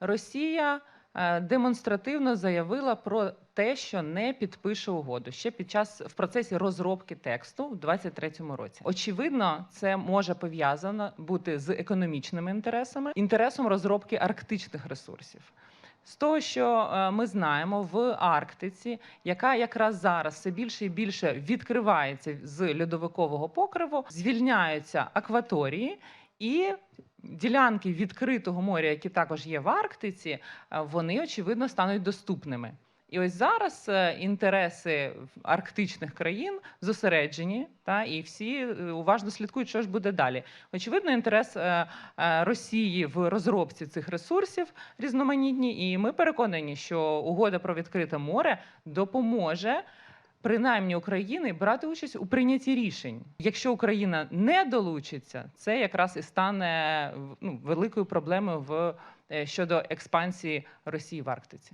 Росія е, демонстративно заявила про те, що не підпише угоду ще під час в процесі розробки тексту в 2023 році. Очевидно, це може пов'язано бути з економічними інтересами, інтересом розробки арктичних ресурсів. З того, що е, ми знаємо в Арктиці, яка якраз зараз все більше і більше відкривається з льодовикового покриву, звільняються акваторії і ділянки відкритого моря, які також є в Арктиці, е, вони очевидно стануть доступними. І ось зараз е, інтереси арктичних країн зосереджені, та і всі е, уважно слідкують, що ж буде далі. Очевидно, інтерес Росії в розробці цих ресурсів різноманітні, і ми переконані, що угода про відкрите море допоможе. Принаймні України брати участь у прийнятті рішень. Якщо Україна не долучиться, це якраз і стане ну, великою проблемою в е, щодо експансії Росії в Арктиці.